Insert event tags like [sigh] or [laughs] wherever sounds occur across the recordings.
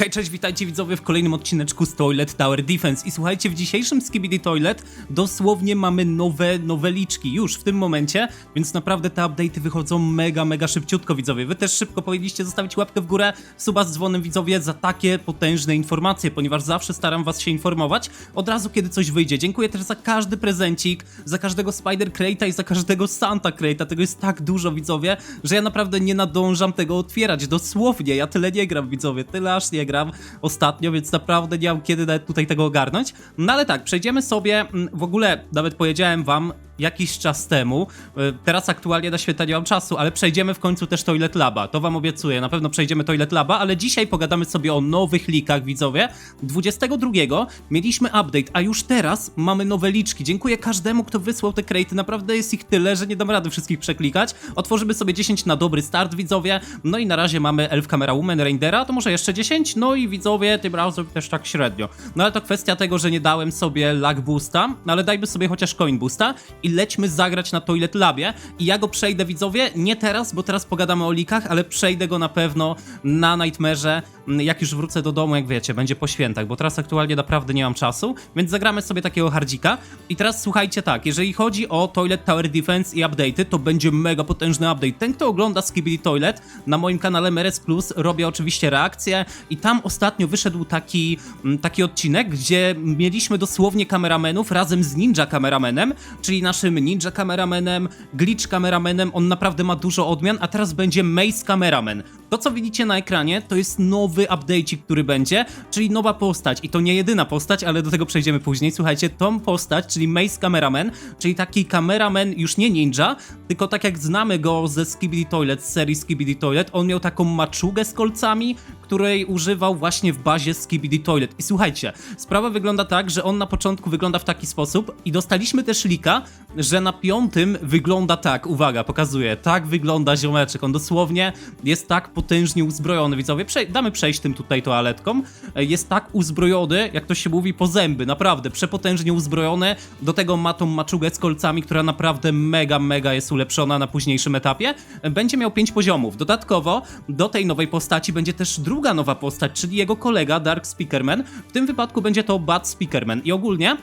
Hej, cześć, witajcie widzowie w kolejnym odcineczku z Toilet Tower Defense. I słuchajcie, w dzisiejszym Skibidi Toilet dosłownie mamy nowe noweliczki już w tym momencie, więc naprawdę te update'y wychodzą mega, mega szybciutko widzowie. Wy też szybko powinniście zostawić łapkę w górę, suba z dzwonem widzowie za takie potężne informacje, ponieważ zawsze staram was się informować od razu, kiedy coś wyjdzie. Dziękuję też za każdy prezencik, za każdego Spider Crate'a i za każdego Santa Crate'a. Tego jest tak dużo widzowie, że ja naprawdę nie nadążam tego otwierać. Dosłownie, ja tyle nie gram widzowie, tyle aż nie gram ostatnio, więc naprawdę nie mam kiedy nawet tutaj tego ogarnąć. No ale tak, przejdziemy sobie, mm, w ogóle nawet powiedziałem wam jakiś czas temu, y, teraz aktualnie na święta nie mam czasu, ale przejdziemy w końcu też Toilet Laba, to wam obiecuję, na pewno przejdziemy Toilet Laba, ale dzisiaj pogadamy sobie o nowych likach, widzowie. 22 mieliśmy update, a już teraz mamy nowe liczki. Dziękuję każdemu, kto wysłał te krejty, naprawdę jest ich tyle, że nie dam rady wszystkich przeklikać. Otworzymy sobie 10 na dobry start, widzowie, no i na razie mamy Elf Camera Woman, Reindera, to może jeszcze 10, no i widzowie, tym razem też tak średnio. No ale to kwestia tego, że nie dałem sobie lag boosta, ale dajmy sobie chociaż coin boosta i lećmy zagrać na Toilet Labie. I ja go przejdę, widzowie, nie teraz, bo teraz pogadamy o likach, ale przejdę go na pewno na Nightmare'ze, mm, jak już wrócę do domu, jak wiecie, będzie po świętach, bo teraz aktualnie naprawdę nie mam czasu, więc zagramy sobie takiego hardzika. I teraz słuchajcie tak, jeżeli chodzi o Toilet Tower Defense i update'y, to będzie mega potężny update. Ten, kto ogląda Skibidi Toilet na moim kanale Meres Plus, robię oczywiście reakcje. I tam ostatnio wyszedł taki, mm, taki odcinek, gdzie mieliśmy dosłownie kameramenów razem z ninja kameramenem, czyli naszym ninja kameramenem, glitch kameramenem, on naprawdę ma dużo odmian, a teraz będzie Maze Cameraman. To, co widzicie na ekranie, to jest nowy update, który będzie, czyli nowa postać. I to nie jedyna postać, ale do tego przejdziemy później. Słuchajcie, tą postać, czyli Maze Cameraman, czyli taki kameraman już nie ninja, tylko tak jak znamy go ze Skibidi Toilet, z serii Skibidi Toilet, on miał taką maczugę z kolcami, której używał właśnie w bazie Skibidi Toilet. I słuchajcie, sprawa wygląda tak, że on na początku wygląda w taki sposób i dostaliśmy też lika, że na piątym wygląda tak, uwaga, pokazuję, tak wygląda ziomeczek, on dosłownie jest tak potężnie uzbrojony, widzowie, Prze damy przejść tym tutaj toaletką, E, jest tak uzbrojony, jak to się mówi, po zęby, naprawdę, przepotężnie uzbrojony, do tego ma tą maczugę z kolcami, która naprawdę mega, mega jest ulepszona na późniejszym etapie, E, będzie miał 5 poziomów, dodatkowo do tej nowej postaci będzie też druga nowa postać, czyli jego kolega Dark Speakerman, w tym wypadku będzie to Bad Speakerman i ogólnie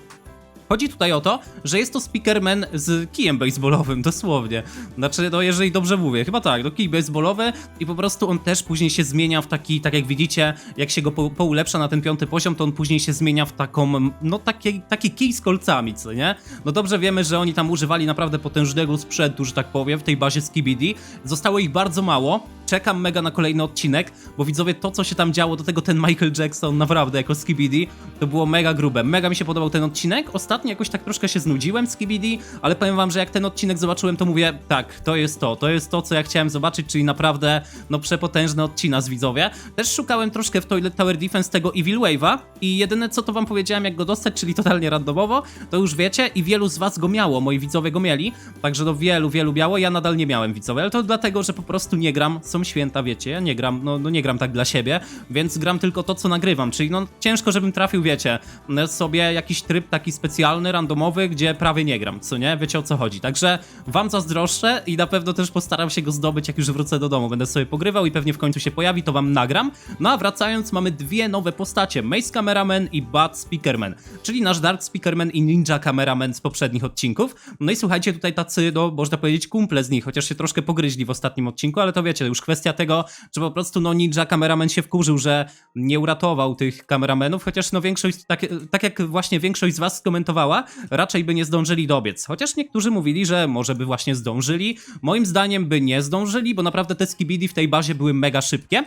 Chodzi tutaj o to, że jest to speakerman z kijem baseballowym, [laughs] dosłownie. Znaczy, no jeżeli dobrze mówię, chyba tak, no kij baseballowy i po prostu on też później się zmienia w taki, tak jak widzicie, jak się go po, poulepsza na ten piąty poziom, to on później się zmienia w taką, no taki, taki kij z kolcami, co nie? No dobrze wiemy, że oni tam używali naprawdę potężnego sprzętu, że tak powiem, w tej bazie Skibidi. Zostało ich bardzo mało, czekam mega na kolejny odcinek, bo widzowie, to co się tam działo, do tego ten Michael Jackson, naprawdę, jako Skibidi, to było mega grube. Mega mi się podobał ten odcinek. Ostatnio jakoś tak troszkę się znudziłem Skibidi, ale powiem wam, że jak ten odcinek zobaczyłem, to mówię, tak, to jest to, to jest to, co ja chciałem zobaczyć, czyli naprawdę, no, przepotężny odcinek z widzowie. Też szukałem troszkę w Toilet Tower Defense tego Evil Wave'a i jedyne, co to wam powiedziałem, jak go dostać, czyli totalnie randomowo, to już wiecie i wielu z was go miało, moi widzowie go mieli, także no wielu, wielu miało, ja nadal nie miałem widzowie, ale to dlatego, że po prostu nie gram, są święta, wiecie, ja nie gram, no, no nie gram tak dla siebie, więc gram tylko to, co nagrywam, czyli no ciężko, żebym trafił, wiecie, sobie jakiś tryb taki specjalny, randomowy, gdzie prawie nie gram, co nie? Wiecie o co chodzi. Także wam zazdroszczę i na pewno też postaram się go zdobyć, jak już wrócę do domu. Będę sobie pogrywał i pewnie w końcu się pojawi, to wam nagram. No a wracając, mamy dwie nowe postacie, Mace Cameraman i Bad Speakerman, czyli nasz Dark Speakerman i Ninja Cameraman z poprzednich odcinków. No i słuchajcie, tutaj tacy, no można powiedzieć, kumple z nich, chociaż się troszkę pogryźli w ostatnim odcinku, ale to wiecie, już kwestia tego, że po prostu no Ninja Cameraman się wkurzył, że nie uratował tych kameramenów, chociaż no większość, tak, tak jak właśnie większość z was skomentowała, raczej by nie zdążyli dobiec. Chociaż niektórzy mówili, że może by właśnie zdążyli. Moim zdaniem by nie zdążyli, bo naprawdę te skibidi w tej bazie były mega szybkie.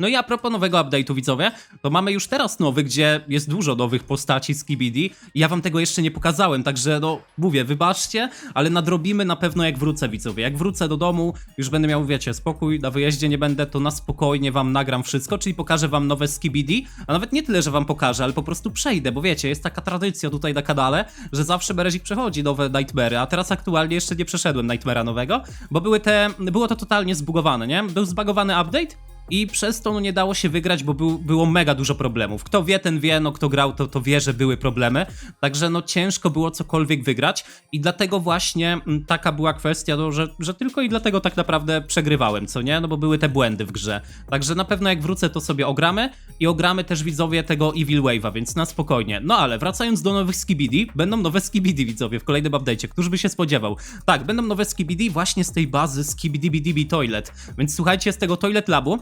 No i a propos nowego update'u, widzowie, to mamy już teraz nowy, gdzie jest dużo nowych postaci z Kibidi. Ja wam tego jeszcze nie pokazałem, także no, mówię, wybaczcie, ale nadrobimy na pewno jak wrócę, widzowie. Jak wrócę do domu, już będę miał, wiecie, spokój, na wyjeździe nie będę, to na spokojnie wam nagram wszystko, czyli pokażę wam nowe Skibidi, a nawet nie tyle, że wam pokażę, ale po prostu przejdę, bo wiecie, jest taka tradycja tutaj na kanale, że zawsze Berezik przechodzi nowe Nightmare'y, a teraz aktualnie jeszcze nie przeszedłem Nightmare'a nowego, bo były te, było to totalnie zbugowane, nie? Był zbagowany update, i przez to no, nie dało się wygrać, bo był, było mega dużo problemów. Kto wie, ten wie, no kto grał, to, to wie, że były problemy, także no ciężko było cokolwiek wygrać i dlatego właśnie mm, taka była kwestia, no, że, że tylko i dlatego tak naprawdę przegrywałem, co nie? No bo były te błędy w grze. Także na pewno jak wrócę, to sobie ogramy i ogramy też widzowie tego Evil Wave'a, więc na spokojnie. No ale wracając do nowych Skibidi, będą nowe Skibidi widzowie w kolejnym update'cie. Któż by się spodziewał? Tak, będą nowe Skibidi właśnie z tej bazy Skibidi Toilet. Więc słuchajcie, z tego Toilet Labu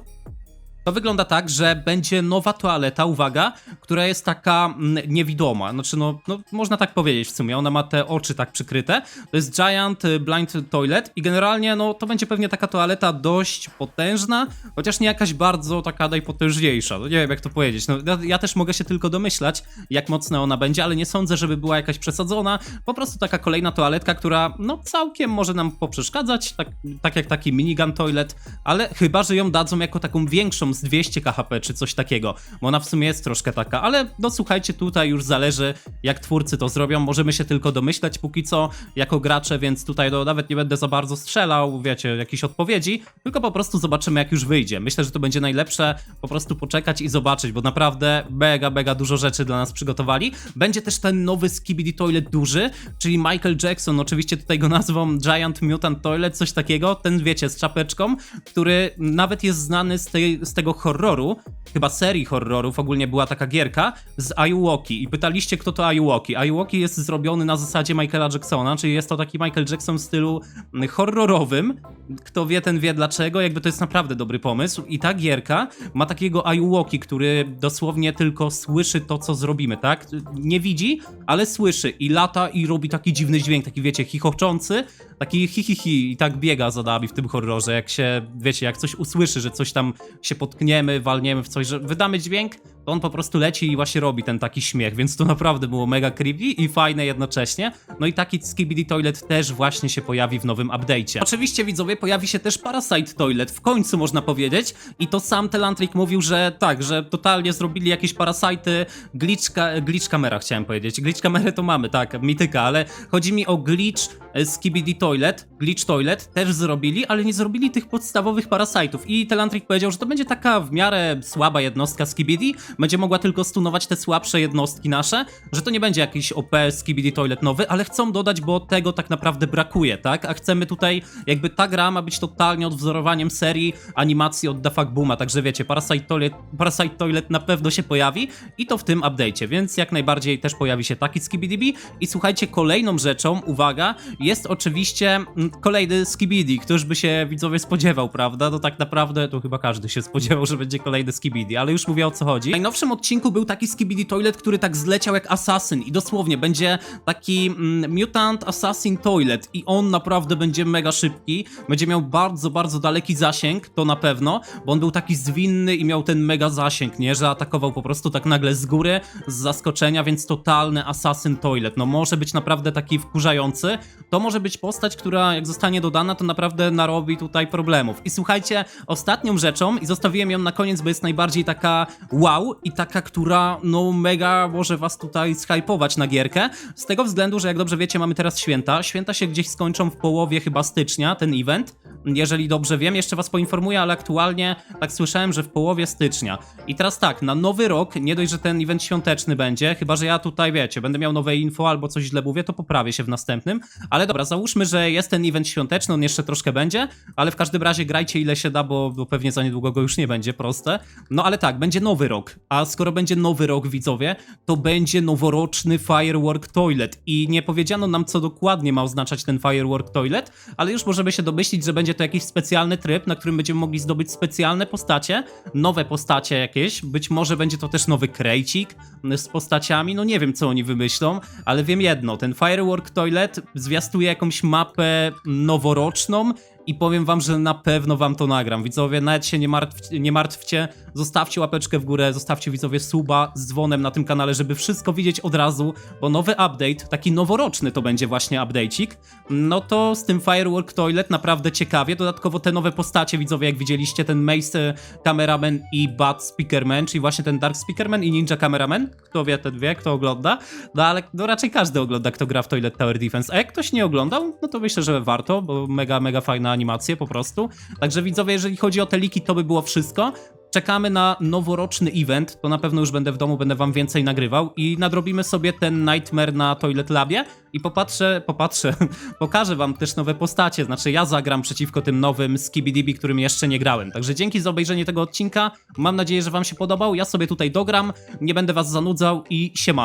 to wygląda tak, że będzie nowa toaleta, uwaga, która jest taka mm, niewidoma. Znaczy, no, no, można tak powiedzieć w sumie. Ona ma te oczy tak przykryte. To jest Giant y, Blind Toilet i generalnie, no, to będzie pewnie taka toaleta dość potężna, chociaż nie jakaś bardzo taka najpotężniejsza. No, nie wiem, jak to powiedzieć. No, ja, ja też mogę się tylko domyślać, jak mocna ona będzie, ale nie sądzę, żeby była jakaś przesadzona. Po prostu taka kolejna toaletka, która, no, całkiem może nam poprzeszkadzać, tak, tak jak taki minigun toilet, ale chyba, że ją dadzą jako taką większą z 200 KHP czy coś takiego, bo ona w sumie jest troszkę taka, ale no słuchajcie, tutaj już zależy jak twórcy to zrobią, możemy się tylko domyślać póki co jako gracze, więc tutaj no, nawet nie będę za bardzo strzelał, wiecie, jakichś odpowiedzi, tylko po prostu zobaczymy jak już wyjdzie. Myślę, że to będzie najlepsze po prostu poczekać i zobaczyć, bo naprawdę mega, mega dużo rzeczy dla nas przygotowali. Będzie też ten nowy Skibidi Toilet duży, czyli Michael Jackson, oczywiście tutaj go nazwą Giant Mutant Toilet, coś takiego, ten wiecie, z czapeczką, który nawet jest znany z, tej, z tego horroru, chyba serii horrorów, ogólnie była taka gierka z Ayuwoki i pytaliście kto to Ayuwoki. Ayuwoki jest zrobiony na zasadzie Michaela Jacksona, czyli jest to taki Michael Jackson w stylu mm, horrorowym. Kto wie, ten wie dlaczego, jakby to jest naprawdę dobry pomysł i ta gierka ma takiego Ayuwoki, który dosłownie tylko słyszy to, co zrobimy, tak? Nie widzi, ale słyszy i lata i robi taki dziwny dźwięk, taki wiecie, chichoczący, taki hi hi hi i tak biega za nami w tym horrorze, jak się, wiecie, jak coś usłyszy, że coś tam się potkniemy, walniemy w coś, że wydamy dźwięk, on po prostu leci i właśnie robi ten taki śmiech, więc to naprawdę było mega creepy i fajne jednocześnie. No i taki Skibidi Toilet też właśnie się pojawi w nowym update'cie. Oczywiście widzowie, pojawi się też Parasite Toilet, w końcu można powiedzieć i to sam Telantrik mówił, że tak, że totalnie zrobili jakieś Parasite, glitch, ka glitch kamera chciałem powiedzieć, glitch kamerę to mamy, tak, mityka, ale chodzi mi o glitch e, Skibidi Toilet, glitch Toilet też zrobili, ale nie zrobili tych podstawowych Parasitów i Telantrik powiedział, że to będzie taka w miarę słaba jednostka Skibidi, będzie mogła tylko stunować te słabsze jednostki nasze, że to nie będzie jakiś OP Skibidi Toilet nowy, ale chcą dodać, bo tego tak naprawdę brakuje, tak? A chcemy tutaj, jakby ta gra ma być totalnie odwzorowaniem serii animacji od Fuck Booma, także wiecie, Parasite Toilet, Parasite Toilet na pewno się pojawi i to w tym update'cie, więc jak najbardziej też pojawi się taki Skibidi i słuchajcie, kolejną rzeczą, uwaga, jest oczywiście mm, kolejny Skibidi, któż by się widzowie spodziewał, prawda? To tak naprawdę to chyba każdy się spodziewał, że będzie kolejny Skibidi, ale już mówię o co chodzi. Najnowszym odcinku był taki Skibidi Toilet, który tak zleciał jak Assassin i dosłownie będzie taki mm, Mutant Assassin Toilet i on naprawdę będzie mega szybki, będzie miał bardzo, bardzo daleki zasięg, to na pewno, bo on był taki zwinny i miał ten mega zasięg, nie? Że atakował po prostu tak nagle z góry, z zaskoczenia, więc totalny Assassin Toilet. No może być naprawdę taki wkurzający. To może być postać, która jak zostanie dodana, to naprawdę narobi tutaj problemów. I słuchajcie, ostatnią rzeczą, i zostawiłem ją na koniec, bo jest najbardziej taka wow i taka, która no mega może was tutaj shypować na gierkę, z tego względu, że jak dobrze wiecie, mamy teraz święta. Święta się gdzieś skończą w połowie chyba stycznia, ten event. Jeżeli dobrze wiem, jeszcze was poinformuję, ale aktualnie tak słyszałem, że w połowie stycznia. I teraz tak, na nowy rok, nie dość, że ten event świąteczny będzie, chyba że ja tutaj wiecie, będę miał nowe info albo coś źle mówię, to poprawię się w następnym. Ale dobra, załóżmy, że jest ten event świąteczny, on jeszcze troszkę będzie, ale w każdym razie grajcie ile się da, bo, bo pewnie za niedługo go już nie będzie, proste. No ale tak, będzie nowy rok, a skoro będzie nowy rok, widzowie, to będzie noworoczny Firework Toilet. I nie powiedziano nam, co dokładnie ma oznaczać ten Firework Toilet, ale już możemy się domyślić, że będzie to jakiś specjalny tryb, na którym będziemy mogli zdobyć specjalne postacie, nowe postacie jakieś, być może będzie to też nowy krejcik z postaciami, no nie wiem, co oni wymyślą, ale wiem jedno, ten Firework Toilet zwiastuje jakąś mapę noworoczną i powiem wam, że na pewno wam to nagram. Widzowie, nawet się nie, martw, nie martwcie, zostawcie łapeczkę w górę, zostawcie widzowie suba z dzwonem na tym kanale, żeby wszystko widzieć od razu, bo nowy update, taki noworoczny to będzie właśnie update'ik, no to z tym Firework Toilet naprawdę ciekawie, dodatkowo te nowe postacie, widzowie, jak widzieliście, ten Mace Cameraman i Bad Speakerman, czyli właśnie ten Dark Speakerman i Ninja Cameraman, kto wie, ten wie, kto ogląda, no ale no raczej każdy ogląda, kto gra w Toilet Tower Defense, a jak ktoś nie oglądał, no to myślę, że warto, bo mega, mega fajna animacje po prostu. Także widzowie, jeżeli chodzi o te liki, to by było wszystko. Czekamy na noworoczny event, to na pewno już będę w domu, będę wam więcej nagrywał i nadrobimy sobie ten Nightmare na Toilet Labie i popatrzę, popatrzę, [laughs] pokażę wam też nowe postacie, znaczy ja zagram przeciwko tym nowym Skibidi, którym jeszcze nie grałem. Także dzięki za obejrzenie tego odcinka, mam nadzieję, że wam się podobał, ja sobie tutaj dogram, nie będę was zanudzał i siemano.